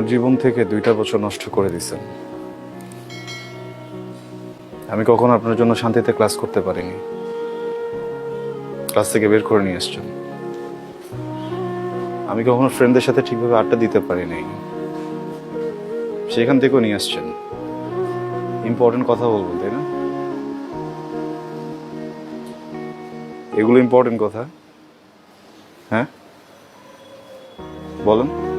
আমার জীবন থেকে দুইটা বছর নষ্ট করে দিছেন। আমি কখনো আপনার জন্য শান্তিতে ক্লাস করতে পারিনি। ক্লাস থেকে বের করে নিয়ে এসছেন আমি কখনো ফ্রেন্ডদের সাথে ঠিকভাবে আড্ডা দিতে পারিনি সেখান থেকেও নিয়ে আসছেন। ইম্পর্টেন্ট কথা বলব তাই না? এগুলো ইম্পর্টেন্ট কথা। হ্যাঁ? বলেন।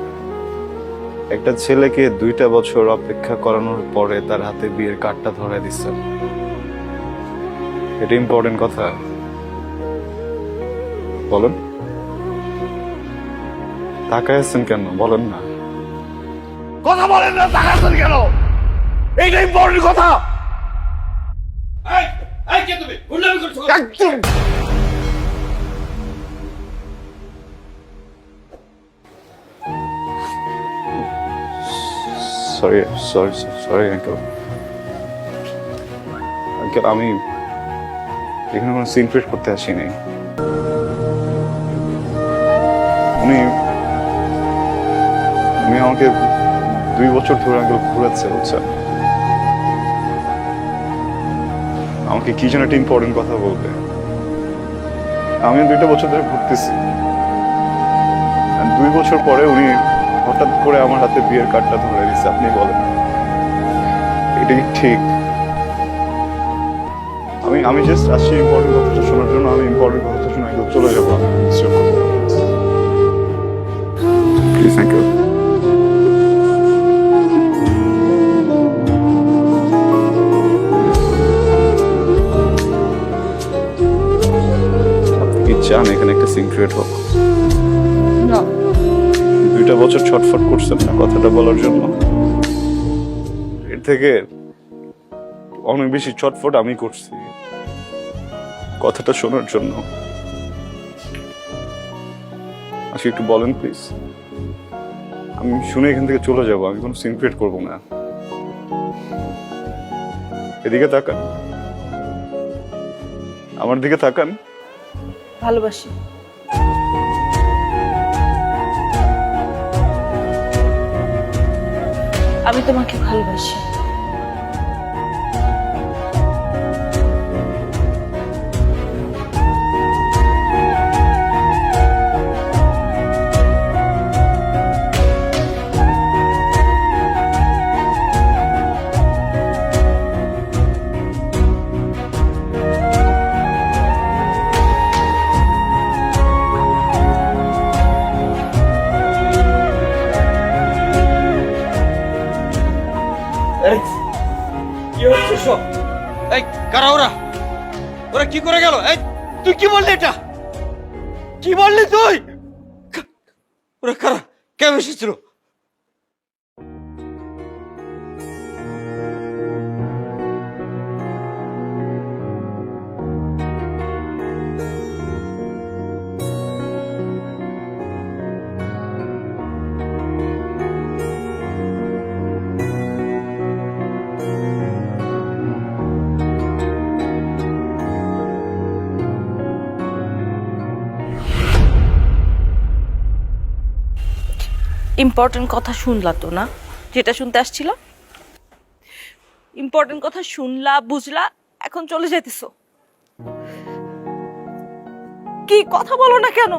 একটা ছেলেকে দুইটা বছর অপেক্ষা করানোর পরে তার হাতে বিয়ের কার্ডটা ধরায় দিচ্ছেন। এটা ইম্পর্টেন্ট কথা। বলেন। তাকায় আছেন কেন? বলেন না। কথা বলেন না তাকাচ্ছেন কেন? এইটা ইম্পর্টেন্ট কথা। এই এই কে তুমি? গুন্ডামি করছ একদম। Sorry sorry sorry uncle uncle আমি এখানে কোনো সিন ক্রিয়েট করতে আসিনি উনি উনি আমাকে দুই বছর ধরে আঙ্কেল ঘুরাচ্ছে, বুঝছেন? আমাকে কি যেন একটা ইম্পর্টেন্ট কথা বলবে। আমি দুইটা বছর ধরে ঘুরতেছি। দুই বছর পরে উনি হঠাৎ করে আমার হাতে বিয়ের কার্ডটা ধরে দিচ্ছে আপনি বলেন। এটা কি ঠিক। আমি আমি জাস্ট আসছি ইম্পর্টেন্ট কথাটা শোনার জন্য, আমি ইম্পর্টেন্ট কথাটা শুনে একদম চলে যাব চান এখানে একটা সিন ক্রিয়েট হোক? দুইটা বছর ছটফট করছেন না কথাটা বলার জন্য। এর থেকে অনেক বেশি ছটফট আমি করছি কথাটা শোনার জন্য। আজকে একটু বলেন প্লিজ আমি শুনে এখান থেকে চলে যাব, আমি কোনো সিন ক্রিয়েট করব না। এদিকে তাকান। আমার দিকে তাকান। ভালোবাসি। আমি তোমাকে ভালোবাসি। কি হচ্ছে এই, কারা ওরা? ওরা কি করে গেল? এই, তুই কি বললি এটা? কি বললি তুই? ওরা কারা? কেন এসেছিল? ইম্পর্টেন্ট কথা শুনলা তো না? যেটা শুনতে আসছিল? ইম্পর্টেন্ট কথা শুনলা বুঝলা এখন চলে যাইতেছো। কি কথা বলো না কেন?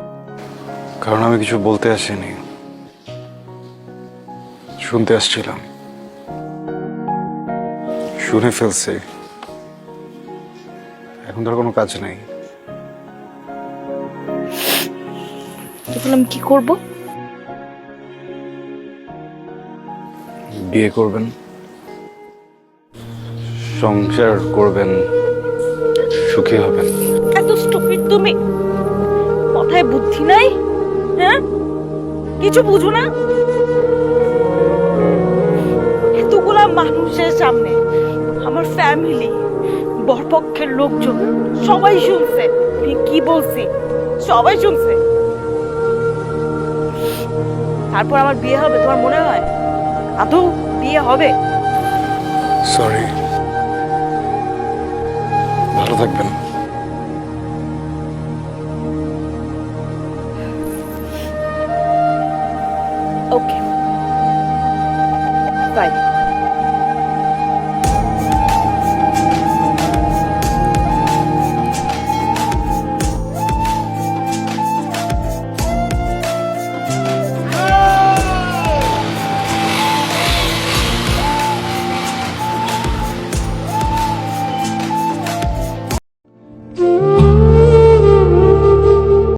কারণ আমি কিছু বলতে আসিনি। শুনতে আসছিলাম। শুনে ফেলছি। এখন ধর কোনো কাজ নেই। তখন আমি কি করব? বিয়ে করবেন। সংসার করবেন, সুখী হবেন। এত স্টুপিড তুমি। মাথায় বুদ্ধি নাই হ্যাঁ? কিছু বুঝো না। এতগুলা মানুষের সামনে আমার ফ্যামিলি বরপক্ষের লোকজন, সবাই শুনছে। কি বলছি? সবাই শুনছে। তারপর আমার বিয়ে হবে, তোমার মনে হয়? আদৌ বিয়ে হবে। সরি ভালো থাকবেন।